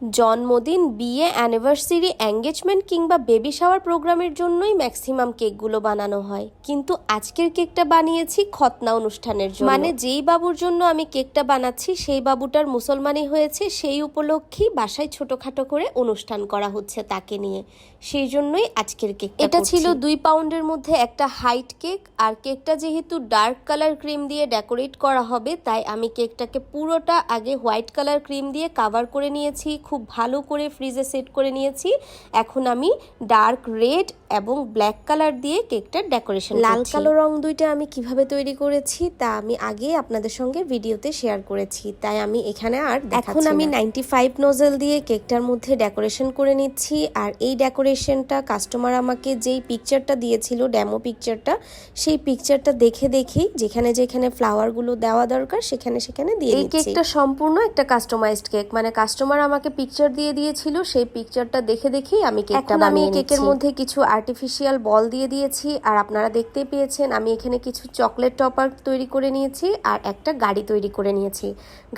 জন্মদিন বিয়ে anniversary engagement কিংবা বেবি শাওয়ার প্রোগ্রামের জন্যই ম্যাক্সিমাম কেকগুলো বানানো হয়। কিন্তু আজকের কেকটা বানিয়েছি খতনা অনুষ্ঠানের জন্য। মানে যেই বাবুর জন্য আমি কেকটা বানাচ্ছি সেই বাবুটার মুসলমানি হয়েছে সেই উপলক্ষেই বাসায় ছোটখাটো করে অনুষ্ঠান করা হচ্ছে তাকে নিয়ে। সেই জন্যই আজকের কেক এটা ছিল দুই পাউন্ডের মধ্যে একটা হাইট কেক আর কেকটা যেহেতু ডার্ক কালার ক্রিম দিয়ে ডেকোরেট করা হবে তাই আমি কেকটাকে পুরোটা আগে হোয়াইট কালার ক্রিম দিয়ে কাভার করে নিয়েছি খুব ভালো করে ফ্রিজে সেট করে নিয়েছি। এখন আমি ডার্ক রেড এবং ব্ল্যাক কালার দিয়ে কেকটার ডেকোরেশন লাল কালো রং দুইটা আমি কীভাবে তৈরি করেছি তা আমি আগে আপনাদের সঙ্গে ভিডিওতে শেয়ার করেছি। তাই আমি এখানে আর এখন আমি নাইনটি ফাইভ নজেল দিয়ে কেকটার মধ্যে ডেকোরেশন করে নিচ্ছি আর এই ডেকোরেশনটা কাস্টমার আমাকে যেই পিকচারটা দিয়েছিল ডেমো পিকচারটা সেই পিকচারটা দেখে দেখেই যেখানে যেখানে ফ্লাওয়ারগুলো দেওয়া দরকার সেখানে সেখানে দিয়ে এই কেকটা সম্পূর্ণ একটা কাস্টমাইজড কেক মানে কাস্টমার আমাকে পিকচার দিয়ে দিয়েছিল সেই পিকচারটা দেখে দেখেই আমি কেকটা আমি কেকের মধ্যে কিছু আর্টিফিশিয়াল বল দিয়ে দিয়েছি, আর আপনারা দেখতেই পেয়েছেন আমি এখানে কিছু চকলেট টপার তৈরি করে নিয়েছি আর একটা গাড়ি তৈরি করে নিয়েছি।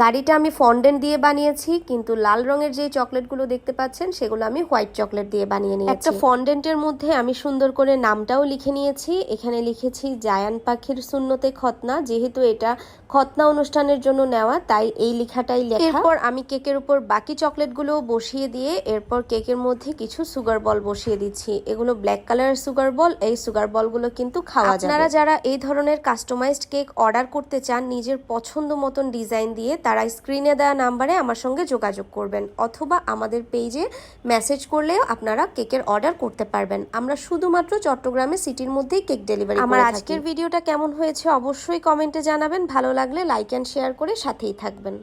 গাড়িটা আমি ফন্ডেন্ট দিয়ে বানিয়েছি, কিন্তু লাল রঙের যে চকলেটগুলো দেখতে পাচ্ছেন সেগুলো আমি হোয়াইট চকলেট দিয়ে বানিয়ে নিয়েছি। একটা ফন্ডেন্টের মধ্যে আমি সুন্দর করে নামটাও লিখে নিয়েছি। এখানে লিখেছি, জায়ান পাখির শূন্যতে খতনা যেহেতু এটা খতনা অনুষ্ঠানের জন্য নেওয়া, তাই এই লেখাটাই লেখা। এরপর আমি কেকের উপর বাকি চকলেটগুলো বসিয়ে দিয়ে, এরপর কেকের মধ্যে কিছু সুগার বল বসিয়ে দিচ্ছি। এগুলো ব্ল্যাক কালারের সুগার বল এই সুগার বলগুলো কিন্তু খাওয়া যায় আপনারা যারা এই ধরনের কাস্টমাইজড কেক অর্ডার করতে চান নিজের পছন্দ মতন ডিজাইন দিয়ে তারা স্ক্রিনে দেওয়া নাম্বারে আমার সঙ্গে যোগাযোগ করবেন অথবা আমাদের পেজে মেসেজ করলেও আপনারা কেকের অর্ডার করতে পারবেন। আমরা শুধুমাত্র চট্টগ্রামে সিটির মধ্যেই কেক ডেলিভারি আমার আজকের ভিডিওটা কেমন হয়েছে অবশ্যই কমেন্টে জানাবেন ভালো লাগলে লাইক অ্যান্ড শেয়ার করে সাথেই থাকবেন।